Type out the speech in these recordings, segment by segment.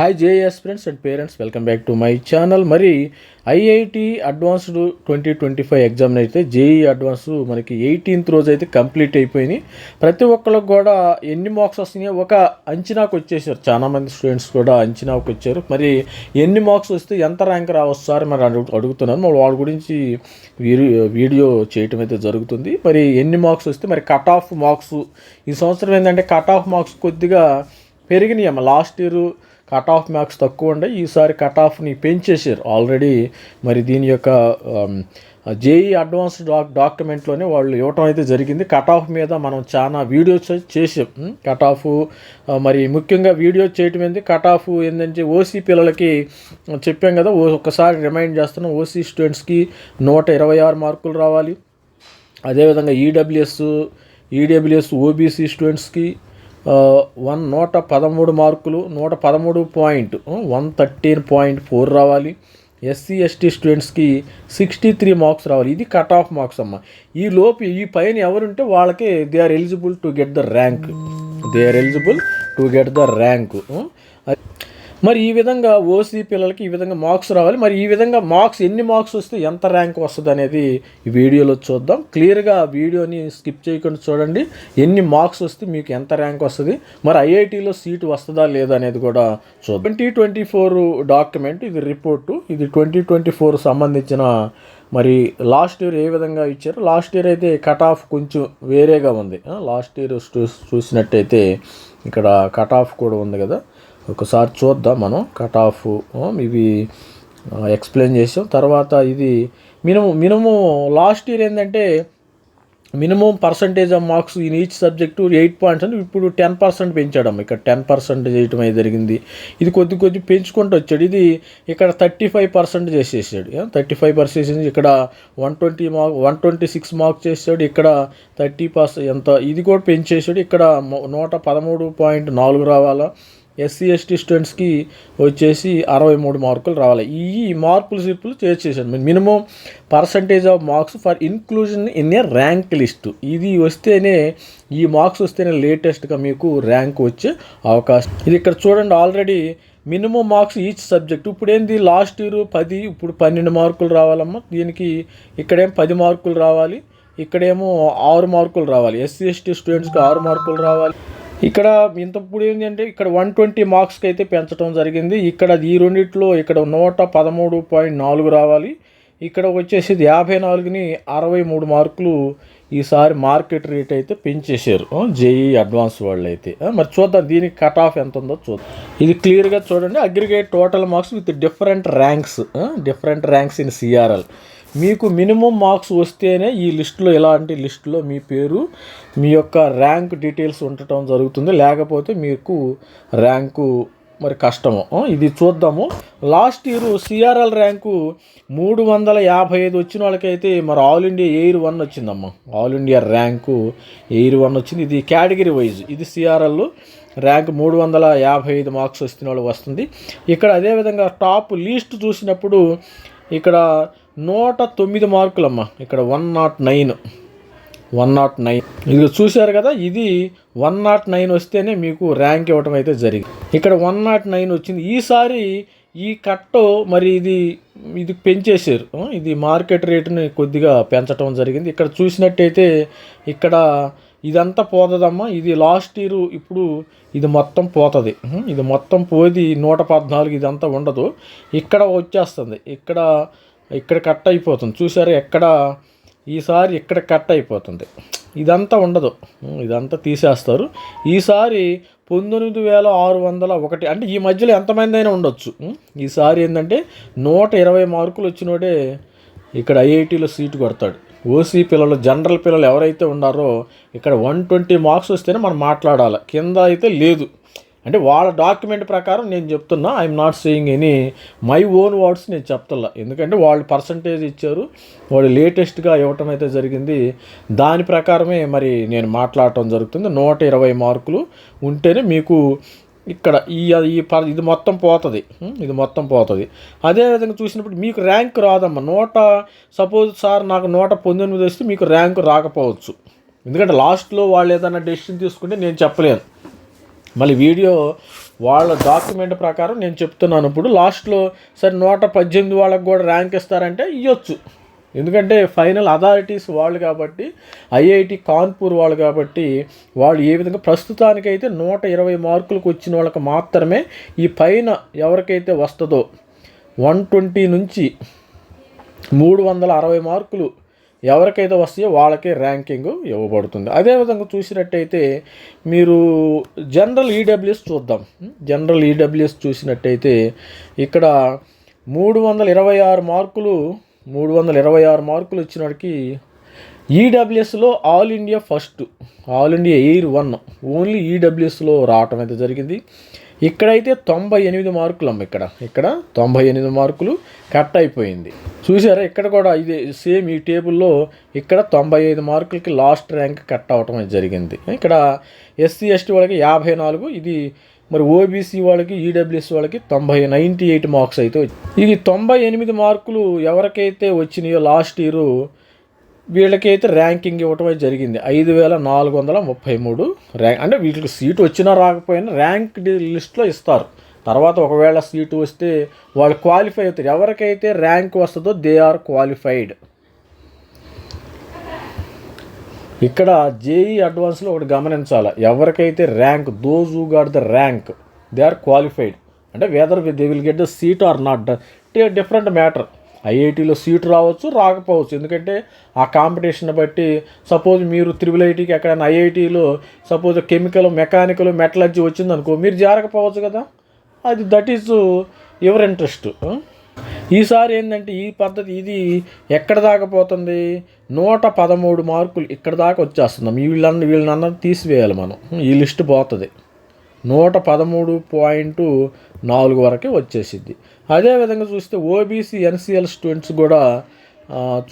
Hi JS friends and parents welcome back to my channel మరి IIT advanced twenty twenty five exam అయితే JEE advance మనకి eighteenth రోజు అయితే complete అయిపోయింది ప్రతి ఒక్కరికి కూడా ఎన్ని మార్క్స్ వస్తున్నాయో ఒక అంచనాకు వచ్చేసారు. చాలా మంది స్టూడెంట్స్ కూడా అంచనాకు వచ్చారు. మరి ఎన్ని మార్క్స్ వస్తే ఎంత ర్యాంక్ రావచ్చు సార్ మరి అడుగు అడుగుతున్నాను. మరి వాళ్ళ గురించి వీడియో చేయటం అయితే జరుగుతుంది. మరి ఎన్ని మార్క్స్ వస్తే మరి కట్ ఆఫ్ మార్క్స్ ఈ సంవత్సరం ఏంటంటే కట్ ఆఫ్ మార్క్స్ కొద్దిగా పెరిగినాయి అమ్మ. Last year cut off marks తక్కువ ఉండే. ఈసారి కట్ ఆఫ్ని పెంచేశారు ఆల్రెడీ. మరి దీని యొక్క జేఈ అడ్వాన్స్డ్ డాక్ డాక్యుమెంట్లోనే వాళ్ళు ఇవ్వటం అయితే జరిగింది. కట్ ఆఫ్ మీద మనం చాలా వీడియోస్ చేసాం కట్ ఆఫ్ మరి ముఖ్యంగా వీడియో చేయటం ఏంది? కట్ ఆఫ్ ఏంటంటే ఓసీ పిల్లలకి చెప్పాం కదా ఓ ఒకసారి రిమైండ్ చేస్తున్నాం. ఓసీ స్టూడెంట్స్కి నూట ఇరవై ఆరు మార్కులు రావాలి. అదేవిధంగా ఈడబ్ల్యూఎస్ ఈడబ్ల్యూఎస్ ఓబీసీ స్టూడెంట్స్కి వన్ నూట పదమూడు మార్కులు నూట పదమూడు point one thirteen point four రావాలి. ఎస్సీ ఎస్టీ స్టూడెంట్స్కి సిక్స్టీ త్రీ మార్క్స్ రావాలి. ఇది కట్ ఆఫ్ మార్క్స్ అమ్మ. ఈ లోపు ఈ పైన ఎవరుంటే వాళ్ళకి they are eligible to get the rank. They are eligible to get the rank. మరి ఈ విధంగా ఓసీ పిల్లలకి ఈ విధంగా మార్క్స్ రావాలి. మరి ఈ విధంగా మార్క్స్ ఎన్ని మార్క్స్ వస్తే ఎంత ర్యాంక్ వస్తుంది అనేది ఈ వీడియోలో చూద్దాం. క్లియర్గా వీడియోని స్కిప్ చేయకుండా చూడండి. ఎన్ని మార్క్స్ వస్తే మీకు ఎంత ర్యాంక్ వస్తుంది? మరి ఐఐటీలో సీటు వస్తుందా లేదా అనేది కూడా చూద్దాం. ట్వంటీ ట్వంటీ ఫోర్ డాక్యుమెంట్ ఇది రిపోర్టు. ఇది ట్వంటీ ట్వంటీ ఫోర్ సంబంధించిన మరి లాస్ట్ ఇయర్ ఏ విధంగా ఇచ్చారు? లాస్ట్ ఇయర్ అయితే కట్ ఆఫ్ కొంచెం వేరేగా ఉంది. లాస్ట్ ఇయర్ చూసినట్టయితే ఇక్కడ కట్ ఆఫ్ కూడా ఉంది కదా. ఒకసారి చూద్దాం మనం కట్ ఆఫ్ ఇవి ఎక్స్ప్లెయిన్ చేసాం. తర్వాత ఇది మినిమం మినిమం లాస్ట్ ఇయర్ ఏంటంటే minimum percentage of marks in each subject eight points అని ఇప్పుడు టెన్ పర్సెంట్ పెంచాడమ్మ. ఇక్కడ టెన్ పర్సెంట్ చేయటం అయితే జరిగింది. ఇది కొద్ది కొద్ది పెంచుకుంటూ వచ్చాడు. ఇది ఇక్కడ థర్టీ ఫైవ్ పర్సెంట్ చేసేసాడు థర్టీ ఫైవ్ పర్సెంట్ ఇక్కడ one twenty mark one twenty six marks చేసాడు ఇక్కడ థర్టీ పర్సెంట్ ఎంత ఇది కూడా పెంచేసాడు. ఇక్కడ నూట పదమూడు పాయింట్ నాలుగు రావాలా. ఎస్సీ ఎస్టీ స్టూడెంట్స్కి వచ్చేసి అరవై మూడు మార్కులు రావాలి. ఈ మార్కులు సిప్పులు చేర్చేసాను minimum percentage of marks for inclusion in a rank list. ఇది వస్తేనే ఈ మార్క్స్ వస్తేనే లేటెస్ట్గా మీకు ర్యాంక్ వచ్చే అవకాశం. ఇది ఇక్కడ చూడండి already minimum marks each subject. ఇప్పుడు ఏంది లాస్ట్ ఇయర్ పది ఇప్పుడు పన్నెండు మార్కులు రావాలమ్మా. దీనికి ఇక్కడేం పది మార్కులు రావాలి. ఇక్కడేమో ఆరు మార్కులు రావాలి. ఎస్సీ ఎస్టీ స్టూడెంట్స్కి ఆరు మార్కులు రావాలి. ఇక్కడ ఇంతప్పుడు ఏంటంటే ఇక్కడ వన్ ట్వంటీ మార్క్స్కి అయితే పెంచడం జరిగింది. ఇక్కడ ఈ రెండిట్లో ఇక్కడ నూట పదమూడు పాయింట్ నాలుగు రావాలి. ఇక్కడ వచ్చేసి యాభై నాలుగుని అరవై మూడు మార్కులు ఈసారి మార్కెట్ రేట్ అయితే పెంచేశారు. జేఈ అడ్వాన్స్ వాళ్ళు అయితే మరి చూద్దాం దీనికి కట్ ఆఫ్ ఎంత ఉందో చూద్దాం. ఇది క్లియర్గా చూడండి. Aggregate total marks with different ranks different ranks in CRL మీకు మినిమం మార్క్స్ వస్తేనే ఈ లిస్టులో ఇలాంటి లిస్టులో మీ పేరు మీ యొక్క ర్యాంక్ డీటెయిల్స్ ఉండటం జరుగుతుంది. లేకపోతే మీకు ర్యాంకు మరి కష్టము. ఇది చూద్దాము. లాస్ట్ ఇయర్ సిఆర్ఎల్ ర్యాంకు మూడు వందల యాభై ఐదు వచ్చిన వాళ్ళకైతే మరి ఆల్ ఇండియా ఎయిర్ వన్ వచ్చిందమ్మా. All India rank air one వచ్చింది. ఇది కేటగిరీ వైజ్. ఇది సిఆర్ఎల్ ర్యాంక్ మూడు వందల యాభై ఐదు మార్క్స్ వచ్చిన వాళ్ళు వస్తుంది. ఇక్కడ అదేవిధంగా టాప్ లీస్ట్ చూసినప్పుడు ఇక్కడ నూట తొమ్మిది మార్కులమ్మా. ఇక్కడ one nought nine. One nought nine. ఇది చూశారు కదా ఇది వన్ నాట్ నైన్ వస్తేనే మీకు ర్యాంక్ ఇవ్వడం అయితే జరిగింది. ఇక్కడ వన్ నాట్ నైన్ వచ్చింది. ఈసారి ఈ కట్టు మరి ఇది ఇది పెంచేశారు. ఇది మార్కెట్ రేటుని కొద్దిగా పెంచడం జరిగింది. ఇక్కడ చూసినట్టయితే ఇక్కడ ఇదంతా పోతుందమ్మా. ఇది లాస్ట్ ఇయర్ ఇప్పుడు ఇది మొత్తం పోతుంది. ఇది మొత్తం పోది నూట పద్నాలుగు ఇదంతా ఉండదు. ఇక్కడ వచ్చేస్తుంది. ఇక్కడ ఇక్కడ కట్ అయిపోతుంది. చూసారా ఎక్కడ ఈసారి ఇక్కడ కట్ అయిపోతుంది. ఇదంతా ఉండదు. ఇదంతా తీసేస్తారు. ఈసారి పంతొమ్మిది వేల ఆరు వందల ఒకటి అంటే ఈ మధ్యలో ఎంతమంది అయినా ఉండొచ్చు ఈసారి ఏంటంటే నూట ఇరవై మార్కులు వచ్చినోడే ఇక్కడ ఐఐటీలో సీటు కొడతాడు. ఓసీ పిల్లలు జనరల్ పిల్లలు ఎవరైతే ఉన్నారో ఇక్కడ వన్ ట్వంటీ మార్క్స్ వస్తేనే మనం మాట్లాడాలి. కింద అయితే లేదు. అంటే వాళ్ళ డాక్యుమెంట్ ప్రకారం నేను చెప్తున్నా I'm not saying any my own words నేను చెప్తున్నా ఎందుకంటే వాళ్ళు పర్సంటేజ్ ఇచ్చారు వాళ్ళు లేటెస్ట్గా ఇవ్వటం అయితే జరిగింది. దాని ప్రకారమే మరి నేను మాట్లాడటం జరుగుతుంది. నూట ఇరవై మార్కులు ఉంటేనే మీకు ఇక్కడ ఈ ఈ ఇది మొత్తం పోతుంది. ఇది మొత్తం పోతుంది. అదేవిధంగా చూసినప్పుడు మీకు ర్యాంక్ రాదమ్మా. నూట సపోజ్ సార్ నాకు నూట పంతొమ్మిది వస్తే మీకు ర్యాంక్ రాకపోవచ్చు. ఎందుకంటే లాస్ట్లో వాళ్ళు ఏదైనా డెసిషన్ తీసుకుంటే నేను చెప్పలేను. మళ్ళీ వీడియో వాళ్ళ డాక్యుమెంట్ ప్రకారం నేను చెప్తున్నాను. ఇప్పుడు లాస్ట్లో సరే నూట పద్దెనిమిది వాళ్ళకి కూడా ర్యాంక్ ఇస్తారంటే ఇవ్వచ్చు ఎందుకంటే ఫైనల్ అథారిటీస్ వాళ్ళు కాబట్టి ఐఐటి కాన్పూర్ వాళ్ళు కాబట్టి వాళ్ళు ఏ విధంగా ప్రస్తుతానికైతే నూట ఇరవై మార్కులకు వచ్చిన వాళ్ళకి మాత్రమే ఈ పైన ఎవరికైతే వస్తుందో వన్ ట్వంటీ నుంచి మూడు వందల అరవై మార్కులు ఎవరికైతే వస్తాయో వాళ్ళకే ర్యాంకింగ్ ఇవ్వబడుతుంది. అదేవిధంగా చూసినట్టయితే మీరు జనరల్ ఈడబ్ల్యూఎస్ చూద్దాం. జనరల్ ఈడబ్ల్యూఎస్ చూసినట్టయితే ఇక్కడ మూడు వందల ఇరవై ఆరు మార్కులు మూడు వందల ఇరవై ఆరు మార్కులు వచ్చిన ఈడబ్ల్యూఎస్లో all India first all India AIR one only ఈడబ్ల్యూఎస్లో రావటం అయితే జరిగింది. ఇక్కడైతే తొంభై ఎనిమిది మార్కులు అమ్మ ఇక్కడ. ఇక్కడ తొంభై ఎనిమిది మార్కులు కట్ అయిపోయింది. చూసారా ఇక్కడ కూడా ఇది సేమ్ ఈ టేబుల్లో ఇక్కడ తొంభై ఐదు మార్కులకి లాస్ట్ ర్యాంక్ కట్ అవటం జరిగింది. ఇక్కడ ఎస్సీ ఎస్టీ వాళ్ళకి యాభై నాలుగు ఇది మరి ఓబీసీ వాళ్ళకి ఈడబ్ల్యూఎస్ వాళ్ళకి తొంభై నైంటీ ఎయిట్ మార్క్స్ అయితే ఇది తొంభై ఎనిమిది మార్కులు ఎవరికైతే వచ్చినాయో లాస్ట్ ఇయర్ వీళ్ళకైతే ర్యాంకింగ్ ఇవ్వటం అయితే జరిగింది. ఐదు వేల నాలుగు వందల ముప్పై మూడు ర్యాంక్ అంటే వీటికి సీటు వచ్చినా రాకపోయినా ర్యాంక్ లిస్ట్లో ఇస్తారు. తర్వాత ఒకవేళ సీటు వస్తే వాళ్ళు క్వాలిఫై అవుతారు. ఎవరికైతే ర్యాంక్ వస్తుందో దే ఆర్ క్వాలిఫైడ్ ఇక్కడ జేఈ అడ్వాన్స్లో ఒకటి గమనించాలి. ఎవరికైతే rank those who got the rank they are qualified అంటే whether they will get the seat or not different matter ఐఐటీలో seat రావచ్చు రాకపోవచ్చు. ఎందుకంటే ఆ కాంపిటీషన్ బట్టి సపోజ్ మీరు త్రిబుల్ ఐటీకి ఎక్కడైనా ఐఐటీలో సపోజ్ కెమికల్ మెకానికల్ మెటలర్జీ వచ్చిందనుకో మీరు జారకపోవచ్చు కదా. అది దట్ ఈజ్ యువర్ ఇంట్రెస్ట్. ఈసారి ఏంటంటే ఈ పద్ధతి ఇది ఎక్కడ దాకా పోతుంది? నూట పదమూడు మార్కులు ఇక్కడ దాకా వచ్చేస్తున్నాం. వీళ్ళన్న వీళ్ళని తీసివేయాలి మనం. ఈ లిస్ట్ పోతుంది. నూట పదమూడు పాయింట్ నాలుగు వరకే వచ్చేసిద్ది. అదేవిధంగా చూస్తే ఓబీసీ ఎన్సిఎల్ స్టూడెంట్స్ కూడా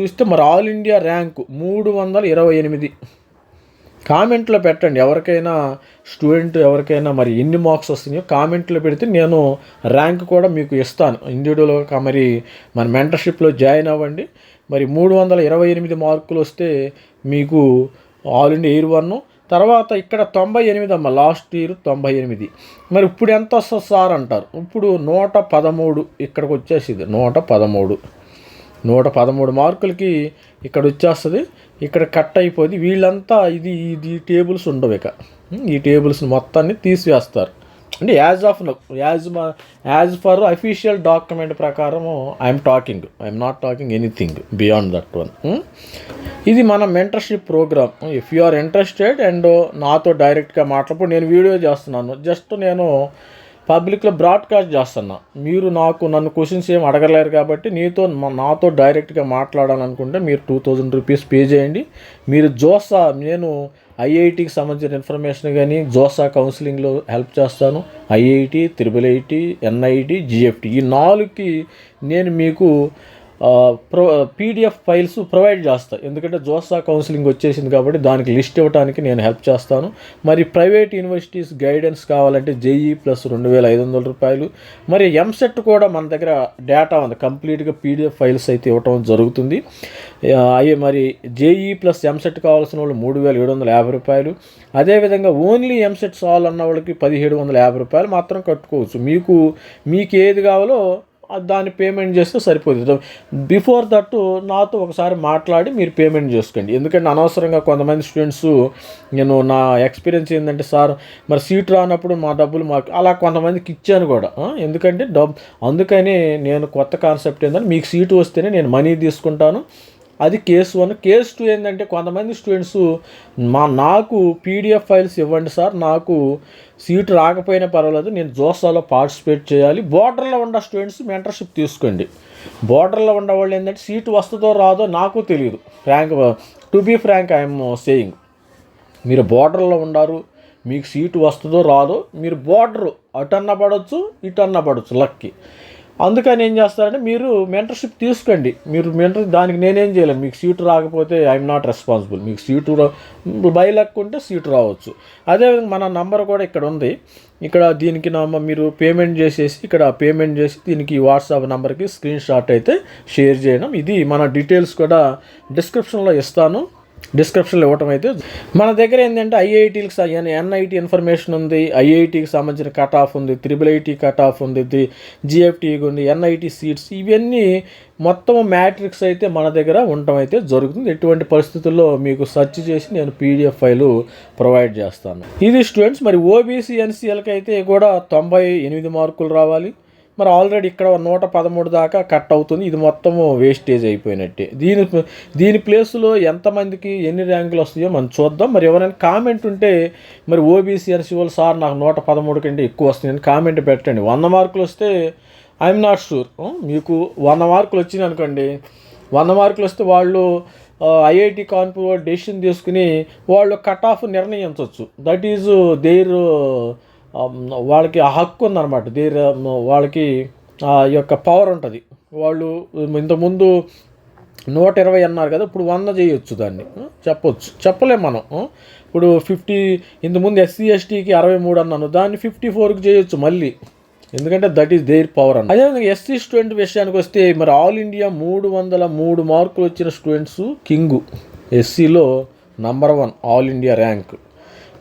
చూస్తే మరి ఆల్ ఇండియా ర్యాంకు మూడు వందల ఇరవై ఎనిమిది. కామెంట్లో పెట్టండి ఎవరికైనా స్టూడెంట్ ఎవరికైనా మరి ఎన్ని మార్క్స్ వస్తున్నాయో కామెంట్లో పెడితే నేను ర్యాంక్ కూడా మీకు ఇస్తాను. ఇండివిజువల్గా మరి మన మెంటర్షిప్లో జాయిన్ అవ్వండి. మరి మూడు వందల ఇరవై ఎనిమిది మార్కులు వస్తే మీకు ఆల్ ఇండియా ఎయిర్ వన్ తర్వాత ఇక్కడ తొంభై ఎనిమిది అమ్మ లాస్ట్ ఇయర్ తొంభై ఎనిమిది. మరి ఇప్పుడు ఎంత వస్తుంది సార్ అంటారు. ఇప్పుడు నూట పదమూడు ఇక్కడికి వచ్చేసింది. నూట పదమూడు. నూట పదమూడు మార్కులకి ఇక్కడ వచ్చేస్తుంది. ఇక్కడ కట్ అయిపోయింది. వీళ్ళంతా ఇది ఇది టేబుల్స్ ఉండవు ఇక. ఈ టేబుల్స్ మొత్తాన్ని తీసివేస్తారు. అంటే యాజ్ ఆఫ్ యాజ్ మా యాజ్ ఫర్ అఫీషియల్ డాక్యుమెంట్ ప్రకారము I'm talking I'm not talking anything beyond that one. ఇది మన mentorship program. If you are interested and నాతో డైరెక్ట్గా మాట్లాడప్పుడు నేను వీడియో చేస్తున్నాను. జస్ట్ నేను పబ్లిక్లో బ్రాడ్కాస్ట్ చేస్తున్నా. మీరు నాకు నన్ను క్వశ్చన్స్ ఏం అడగలేరు కాబట్టి నీతో నాతో డైరెక్ట్గా మాట్లాడాలనుకుంటే మీరు టూ థౌజండ్ రూపీస్ పే చేయండి. మీరు జోసా నేను ఐఐటికి సంబంధించిన ఇన్ఫర్మేషన్ కానీ జోసా కౌన్సిలింగ్లో హెల్ప్ చేస్తాను. IIT triple IT NIT GFT ఈ నాలుగుకి నేను మీకు ప్రో పీడిఎఫ్ ఫైల్స్ ప్రొవైడ్ చేస్తాను ఎందుకంటే జోసా కౌన్సిలింగ్ వచ్చేసింది కాబట్టి దానికి లిస్ట్ ఇవ్వడానికి నేను హెల్ప్ చేస్తాను. మరి ప్రైవేట్ యూనివర్సిటీస్ గైడెన్స్ కావాలంటే జేఈ ప్లస్ రెండు వేల ఐదు వందల రూపాయలు. మరి ఎంసెట్ కూడా మన దగ్గర డేటా ఉంది. కంప్లీట్గా పీడిఎఫ్ ఫైల్స్ అయితే ఇవ్వటం జరుగుతుంది. అవి మరి జేఈ ప్లస్ ఎంసెట్ కావాల్సిన వాళ్ళు మూడు వేల ఏడు వందల యాభై రూపాయలు. అదేవిధంగా ఓన్లీ ఎంసెట్ సాల్ అన్న వాళ్ళకి పదిహేడు వందల యాభై రూపాయలు మాత్రం కట్టుకోవచ్చు. మీకు మీకు ఏది కావాలో దాన్ని పేమెంట్ చేస్తే సరిపోతుంది. బిఫోర్ దట్ నాతో ఒకసారి మాట్లాడి మీరు పేమెంట్ చేసుకోండి. ఎందుకంటే అనవసరంగా కొంతమంది స్టూడెంట్స్ నేను నా ఎక్స్పీరియన్స్ ఏంటంటే సార్ మరి సీట్ రానప్పుడు మా డబ్బులు మాకు అలా కొంతమందికి ఇచ్చాను కూడా. ఎందుకంటే డబ్ అందుకని నేను కొత్త కాన్సెప్ట్ ఏంటంటే మీకు సీటు వస్తేనే నేను మనీ తీసుకుంటాను. అది కేసు వన్. కేసు టూ ఏంటంటే కొంతమంది స్టూడెంట్స్ మా నాకు పీడిఎఫ్ ఫైల్స్ ఇవ్వండి సార్. నాకు సీటు రాకపోయినా పర్వాలేదు. నేను జోసాలో పార్టిసిపేట్ చేయాలి. బోర్డర్లో ఉన్న స్టూడెంట్స్ మెంటర్షిప్ తీసుకోండి. బోర్డర్లో ఉన్న వాళ్ళు ఏంటంటే సీటు వస్తుందో రాదో నాకు తెలియదు frank to be frank I'm saying మీరు బోర్డర్లో ఉన్నారు. మీకు సీటు వస్తుందో రాదో మీరు బోర్డరు అటన్న పడవచ్చు ఇటన్న పడవచ్చు లక్కి అందుకని ఏం చేస్తారంటే మీరు మెంటర్షిప్ తీసుకోండి. మీరు మెంటర్ దానికి నేనేం చేయలేను. మీకు సీటు రాకపోతే ఐఎమ్ నాట్ రెస్పాన్సిబుల్ మీకు సీటు బై లక్ ఉంటే సీటు రావచ్చు. అదేవిధంగా మన నంబర్ కూడా ఇక్కడ ఉంది. ఇక్కడ దీనికి నమ్మ మీరు పేమెంట్ చేసేసి ఇక్కడ పేమెంట్ చేసి దీనికి వాట్సాప్ నెంబర్కి స్క్రీన్ షాట్ అయితే షేర్ చేయడం. ఇది మన డీటెయిల్స్ కూడా డిస్క్రిప్షన్లో ఇస్తాను. డిస్క్రిప్షన్లో ఇవ్వటం అయితే మన దగ్గర ఏంటంటే ఐఐటీలకు ఎన్ఐటి ఇన్ఫర్మేషన్ ఉంది ఐఐటికి సంబంధించిన కట్ ఆఫ్ ఉంది త్రిబుల్ ఐటీ కట్ ఆఫ్ ఉంది జిఎఫ్టీ ఉంది ఎన్ఐటి సీట్స్ ఇవన్నీ మొత్తం మ్యాట్రిక్స్ అయితే మన దగ్గర ఉండటం అయితే జరుగుతుంది. ఎటువంటి పరిస్థితుల్లో మీకు సెర్చ్ చేసి నేను పీడిఎఫ్ ఫైలు ప్రొవైడ్ చేస్తాను. ఇది స్టూడెంట్స్ మరి ఓబీసీ ఎన్సీఎల్కి అయితే కూడా తొంభై ఎనిమిది మార్కులు రావాలి. మరి ఆల్రెడీ ఇక్కడ నూట పదమూడు దాకా కట్ అవుతుంది. ఇది మొత్తము వేస్టేజ్ అయిపోయినట్టే. దీని దీని ప్లేస్లో ఎంతమందికి ఎన్ని ర్యాంకులు వస్తాయో మనం చూద్దాం. మరి ఎవరైనా కామెంట్ ఉంటే మరి ఓబీసీ ఎన్సీఓలు వాళ్ళు సార్ నాకు నూట పదమూడు కంటే ఎక్కువ వస్తుంది కామెంట్ పెట్టండి. వంద మార్కులు వస్తే ఐఎమ్ నాట్ షూర్ మీకు వంద మార్కులు వచ్చినాయి అనుకోండి. వంద మార్కులు వస్తే వాళ్ళు ఐఐటి కాన్పూర్ డెసిషన్ తీసుకుని వాళ్ళు కట్ ఆఫ్ నిర్ణయించవచ్చు దట్ ఈజ్ దేర్ Um, వాళ్ళకి ఆ హక్కు ఉందన్నమాట. దీర్ um, వాళ్ళకి ఆ యొక్క పవర్ ఉంటుంది. వాళ్ళు um, ఇంతకుముందు నూట ఇరవై అన్నారు కదా ఇప్పుడు వంద చేయొచ్చు దాన్ని. Hmm? చెప్పొచ్చు. చెప్పలేం మనం. Hmm? ఇప్పుడు ఫిఫ్టీ ఇంతకుముందు ఎస్సీ ఎస్టీకి అరవై మూడు అన్నాను. దాన్ని ఫిఫ్టీ ఫోర్కి చేయొచ్చు మళ్ళీ. ఎందుకంటే దట్ ఈస్ దేర్ పవర్ అన్న అదేవిధంగా ఎస్సీ స్టూడెంట్ విషయానికి వస్తే మరి ఆల్ ఇండియా మూడు వందల మూడు మార్కులు వచ్చిన students king ఎస్సీలో number one all India rank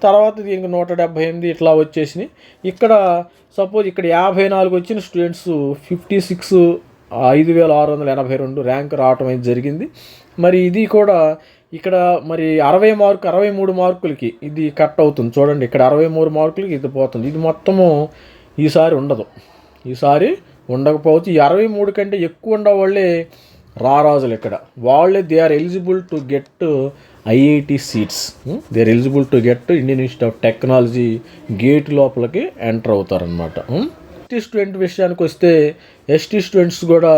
తర్వాత దీనికి నూట డెబ్బై ఎనిమిది ఇట్లా వచ్చేసినాయి. ఇక్కడ సపోజ్ ఇక్కడ యాభై నాలుగు వచ్చిన స్టూడెంట్స్ ఫిఫ్టీ సిక్స్ ఐదు వేల ఆరు వందల ఎనభై రెండు ర్యాంక్ రావటం అనేది జరిగింది. మరి ఇది కూడా ఇక్కడ మరి అరవై మార్కు అరవై మూడు మార్కులకి ఇది కట్ అవుతుంది. చూడండి ఇక్కడ అరవై మూడు మార్కులకి ఇది పోతుంది. ఇది మొత్తము ఈసారి ఉండదు. ఈసారి ఉండకపోవచ్చు. ఈ అరవై మూడు కంటే ఎక్కువ ఉండవాళ్ళే రారాజులు ఇక్కడ. వాళ్ళే they are eligible to get IIT seats. They are eligible to get Indian Institute of Technology gate లోపలికి ఎంటర్ అవుతారనమాట ఎస్టీ స్టూడెంట్ విషయానికి వస్తే ఎస్టీ స్టూడెంట్స్ కూడా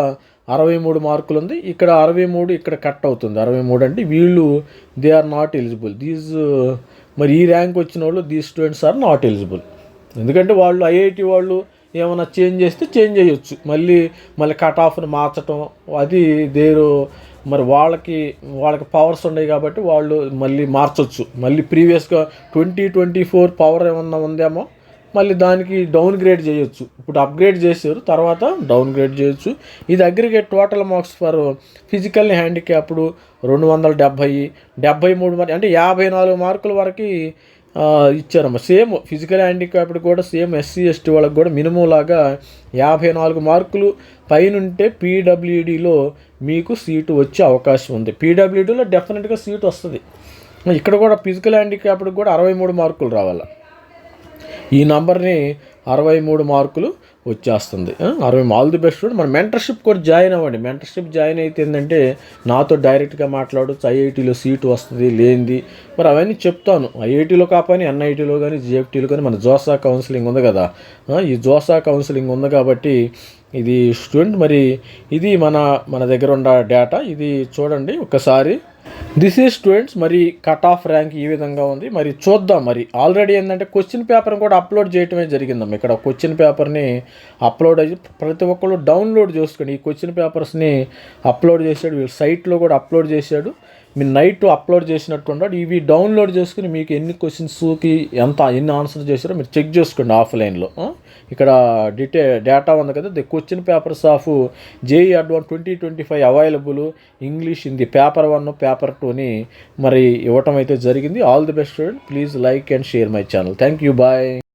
అరవై మూడు మార్కులు ఉంది. ఇక్కడ అరవై మూడు ఇక్కడ కట్ అవుతుంది. అరవై మూడు అంటే వీళ్ళు they are not eligible these మరి ఈ ర్యాంక్ వచ్చిన వాళ్ళు these students are not eligible ఎందుకంటే వాళ్ళు ఐఐటి వాళ్ళు ఏమైనా చేంజ్ చేస్తే చేంజ్ చేయొచ్చు. మళ్ళీ మళ్ళీ కట్ ఆఫ్ని మార్చటం అది దేరు మరి వాళ్ళకి వాళ్ళకి పవర్స్ ఉన్నాయి కాబట్టి వాళ్ళు మళ్ళీ మార్చొచ్చు. మళ్ళీ ప్రీవియస్గా ట్వంటీ ట్వంటీ ఫోర్ పవర్ ఏమన్నా ఉందేమో మళ్ళీ దానికి డౌన్ గ్రేడ్ చేయొచ్చు. ఇప్పుడు అప్గ్రేడ్ చేశారు తర్వాత డౌన్ గ్రేడ్ చేయొచ్చు. ఇది aggregate total marks for physical handicapped రెండు వందల డెబ్భై డెబ్భై మూడు మరి అంటే యాభై నాలుగు మార్కుల వరకు ఇచ్చారమ్మ. సేమ్ ఫిజికల్ హ్యాండిక్యాప్డ్ కూడా సేమ్ ఎస్సీ ఎస్టీ వాళ్ళకి కూడా మినిమం లాగా యాభై నాలుగు మార్కులు పైనుంటే పీడబ్ల్యూడిలో మీకు సీటు వచ్చే అవకాశం ఉంది. పీడబ్ల్యూడీలో డెఫినెట్గా సీటు వస్తుంది. ఇక్కడ కూడా ఫిజికల్ హ్యాండిక్యాప్డ్కి కూడా అరవై మూడు మార్కులు రావాలి. ఈ నంబర్ని అరవై మూడు మార్కులు వచ్చేస్తుంది. అరవై ఆల్ ది బెస్ట్ మన మెంటర్షిప్ కూడా జాయిన్ అవ్వండి. మెంటర్షిప్ జాయిన్ అయితే ఏంటంటే నాతో డైరెక్ట్గా మాట్లాడచ్చు. ఐఐటీలో సీటు వస్తుంది లేనిది. మరి అవన్నీ చెప్తాను. ఐఐటీలో కాపాని ఎన్ఐటీలో కానీ జిఎఫ్టీలో కానీ మన జోసా కౌన్సిలింగ్ ఉంది కదా. ఈ జోసా కౌన్సిలింగ్ ఉంది కాబట్టి ఇది స్టూడెంట్ మరి ఇది మన మన దగ్గర ఉన్న డేటా ఇది చూడండి ఒకసారి దిస్ ఈజ్ స్టూడెంట్స్ మరి కట్ ఆఫ్ ర్యాంక్ ఈ విధంగా ఉంది. మరి చూద్దాం మరి ఆల్రెడీ ఏంటంటే క్వశ్చన్ పేపర్ని కూడా అప్లోడ్ చేయటమే జరిగిందమ్మా ఇక్కడ క్వశ్చన్ పేపర్ని అప్లోడ్ అయ్యి ప్రతి ఒక్కళ్ళు డౌన్లోడ్ చేసుకోండి ఈ క్వశ్చన్ పేపర్స్ని అప్లోడ్ చేశాడు. వీళ్ళ సైట్లో కూడా అప్లోడ్ చేశాడు. మీరు నైట్ అప్లోడ్ చేసినట్టు ఉన్నాడు ఇవి డౌన్లోడ్ చేసుకుని మీకు ఎన్ని క్వశ్చన్స్కి ఎంత ఎన్ని ఆన్సర్ చేశారో మీరు చెక్ చేసుకోండి ఆఫ్లైన్లో ఇక్కడ డిటే డేటా ఉంది కదా the question papers of JEE advan twenty twenty five available English Hindi paper one paper paper టూని మరి ఇవ్వటం అయితే జరిగింది. All the best student please like and share my channel thank you bye